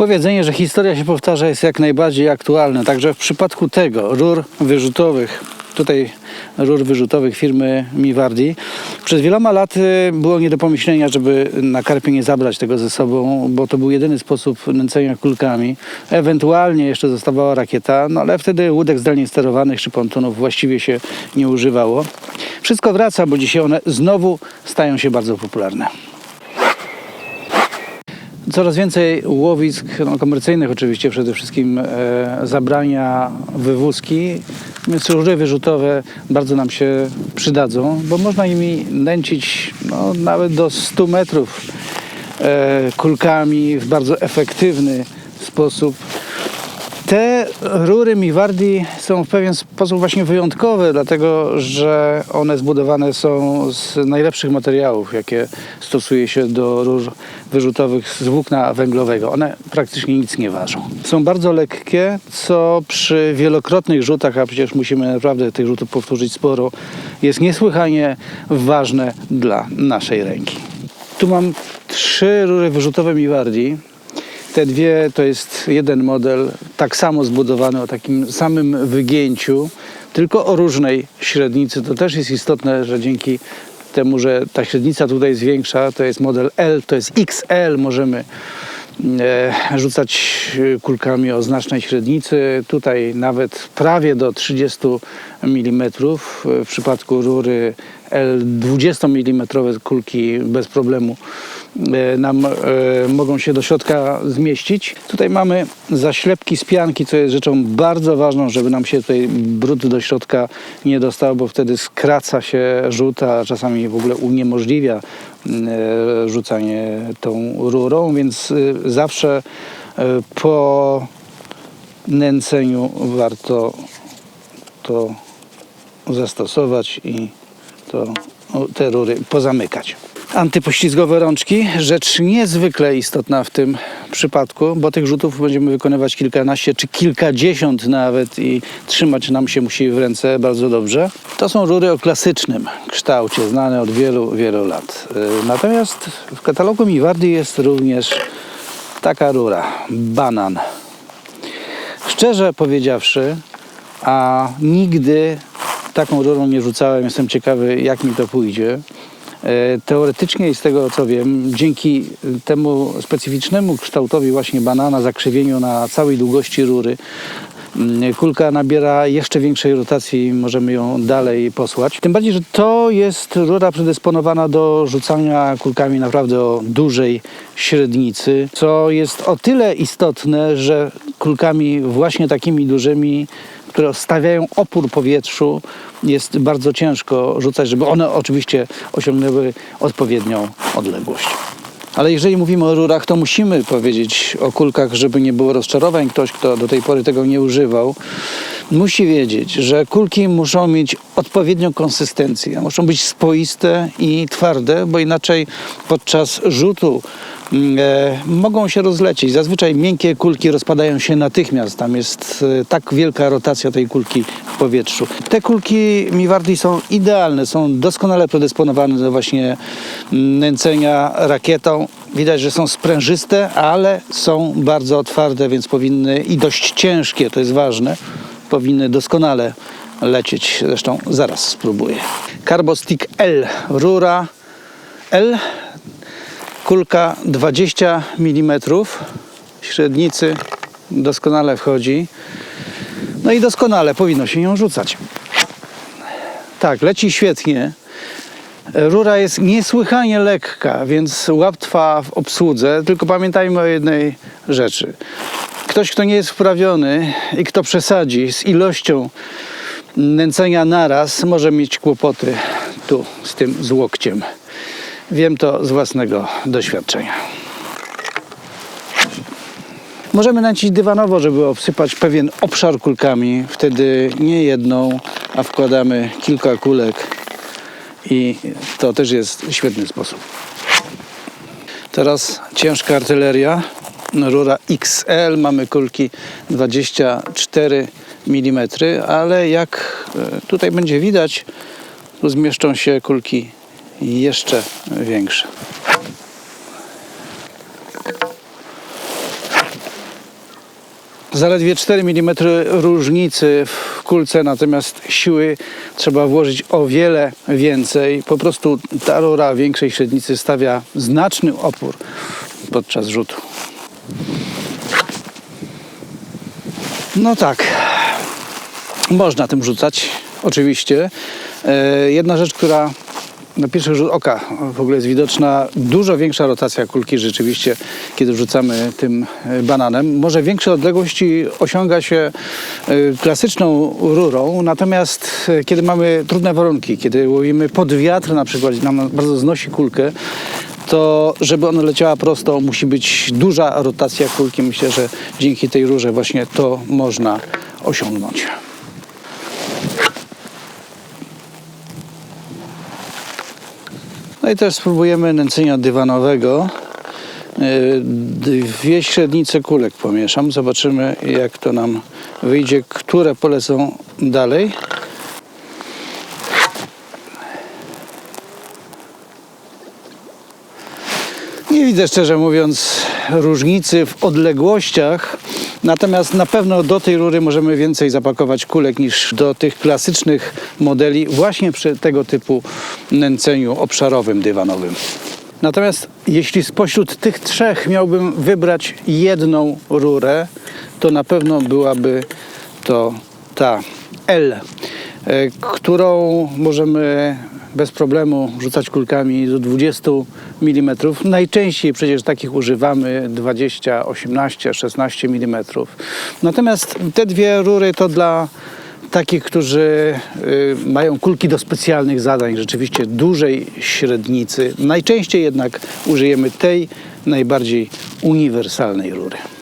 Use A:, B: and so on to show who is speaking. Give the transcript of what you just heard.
A: Powiedzenie, że historia się powtarza jest jak najbardziej aktualne. Także w przypadku tego rur wyrzutowych, tutaj rur wyrzutowych firmy Miwardi, przez wieloma lat było nie do pomyślenia, żeby na karpie nie zabrać tego ze sobą, bo to był jedyny sposób nęcenia kulkami. Ewentualnie jeszcze zostawała rakieta, no ale wtedy łódek zdalnie sterowanych czy pontonów właściwie się nie używało. Wszystko wraca, bo dzisiaj one znowu stają się bardzo popularne. Coraz więcej łowisk no, komercyjnych oczywiście przede wszystkim e, zabrania wywózki, rury wyrzutowe bardzo nam się przydadzą, bo można nimi nęcić no, nawet do 100 metrów e, kulkami w bardzo efektywny sposób. Te rury Miwardi są w pewien sposób właśnie wyjątkowe, dlatego że one zbudowane są z najlepszych materiałów, jakie stosuje się do rur wyrzutowych z włókna węglowego. One praktycznie nic nie ważą. Są bardzo lekkie, co przy wielokrotnych rzutach, a przecież musimy naprawdę tych rzutów powtórzyć sporo, jest niesłychanie ważne dla naszej ręki. Tu mam trzy rury wyrzutowe Miwardi. Te dwie to jest jeden model, tak samo zbudowany o takim samym wygięciu, tylko o różnej średnicy. To też jest istotne, że dzięki temu, że ta średnica tutaj jest większa, to jest model L, to jest XL, możemy e, rzucać e, kulkami o znacznej średnicy. Tutaj nawet prawie do 30 mm. W przypadku rury 20 mm kulki bez problemu e, nam e, mogą się do środka zmieścić. Tutaj mamy zaślepki z pianki, co jest rzeczą bardzo ważną, żeby nam się tutaj brud do środka nie dostał, bo wtedy skraca się rzut, a czasami w ogóle uniemożliwia e, rzucanie tą rurą, więc zawsze po nęceniu warto to zastosować i to, o, te rury pozamykać. Antypoślizgowe rączki, rzecz niezwykle istotna w tym przypadku, bo tych rzutów będziemy wykonywać kilkanaście czy kilkadziesiąt nawet i trzymać nam się musi w ręce bardzo dobrze. To są rury o klasycznym kształcie, znane od wielu, wielu lat. Y, Natomiast w katalogu Miwardi jest również taka rura, banan. Szczerze powiedziawszy, a nigdy taką rurą nie rzucałem, jestem ciekawy jak mi to pójdzie. E, Teoretycznie z tego co wiem, dzięki temu specyficznemu kształtowi właśnie banana, zakrzywieniu na całej długości rury, kulka nabiera jeszcze większej rotacji i możemy ją dalej posłać. Tym bardziej, że to jest rura predysponowana do rzucania kulkami naprawdę o dużej średnicy, co jest o tyle istotne, że kulkami właśnie takimi dużymi które stawiają opór powietrzu, jest bardzo ciężko rzucać, żeby one oczywiście osiągnęły odpowiednią odległość. Ale jeżeli mówimy o rurach, to musimy powiedzieć o kulkach, żeby nie było rozczarowań. Ktoś, kto do tej pory tego nie używał, musi wiedzieć, że kulki muszą mieć odpowiednią konsystencję. Muszą być spoiste i twarde, bo inaczej podczas rzutu mogą się rozlecieć. Zazwyczaj miękkie kulki rozpadają się natychmiast. Tam jest e, tak wielka rotacja tej kulki w powietrzu. Te kulki Miwardi są idealne, są doskonale predysponowane do właśnie mm, nęcenia rakietą. Widać, że są sprężyste, ale są bardzo twarde, więc powinny i dość ciężkie, to jest ważne, powinny doskonale lecieć. Zresztą zaraz spróbuję. Carbostick L, rura L, kulka 20 mm średnicy, doskonale wchodzi. No i doskonale powinno się ją rzucać. Tak, leci świetnie. Rura jest niesłychanie lekka, więc łatwa w obsłudze, tylko pamiętajmy o jednej rzeczy. Ktoś, kto nie jest wprawiony i kto przesadzi z ilością nęcenia naraz, może mieć kłopoty tu z tym z łokciem. Wiem to z własnego doświadczenia. Możemy nęcić dywanowo, żeby obsypać pewien obszar kulkami. Wtedy nie jedną, a wkładamy kilka kulek i to też jest świetny sposób. Teraz ciężka artyleria, rura XL, mamy kulki 24 mm, ale jak e, tutaj będzie widać, zmieszczą się kulki jeszcze większe. Zaledwie 4 mm różnicy w kulce, natomiast siły trzeba włożyć o wiele więcej. Po prostu ta rura większej średnicy stawia znaczny opór podczas rzutu. No tak, można tym rzucać, oczywiście. E, Jedna rzecz, która na pierwszy rzut oka w ogóle jest widoczna, dużo większa rotacja kulki rzeczywiście, kiedy rzucamy tym e, bananem. Może większe odległości osiąga się e, klasyczną rurą, natomiast e, kiedy mamy trudne warunki, kiedy łowimy pod wiatr na przykład, nam bardzo znosi kulkę, to żeby ona leciała prosto, musi być duża rotacja kulki. Myślę, że dzięki tej rurze właśnie to można osiągnąć. No i teraz spróbujemy nęcenia dywanowego. Yy, Dwie średnice kulek pomieszam. Zobaczymy, jak to nam wyjdzie, które polecą dalej. Nie widzę szczerze mówiąc różnicy w odległościach, natomiast na pewno do tej rury możemy więcej zapakować kulek niż do tych klasycznych modeli właśnie przy tego typu nęceniu obszarowym dywanowym. Natomiast jeśli spośród tych trzech miałbym wybrać jedną rurę, to na pewno byłaby to ta L, e, którą możemy bez problemu rzucać kulkami do 20 mm. Najczęściej przecież takich używamy 20, 18, 16 mm. Natomiast te dwie rury to dla takich, którzy y, mają kulki do specjalnych zadań, rzeczywiście dużej średnicy. Najczęściej jednak użyjemy tej najbardziej uniwersalnej rury.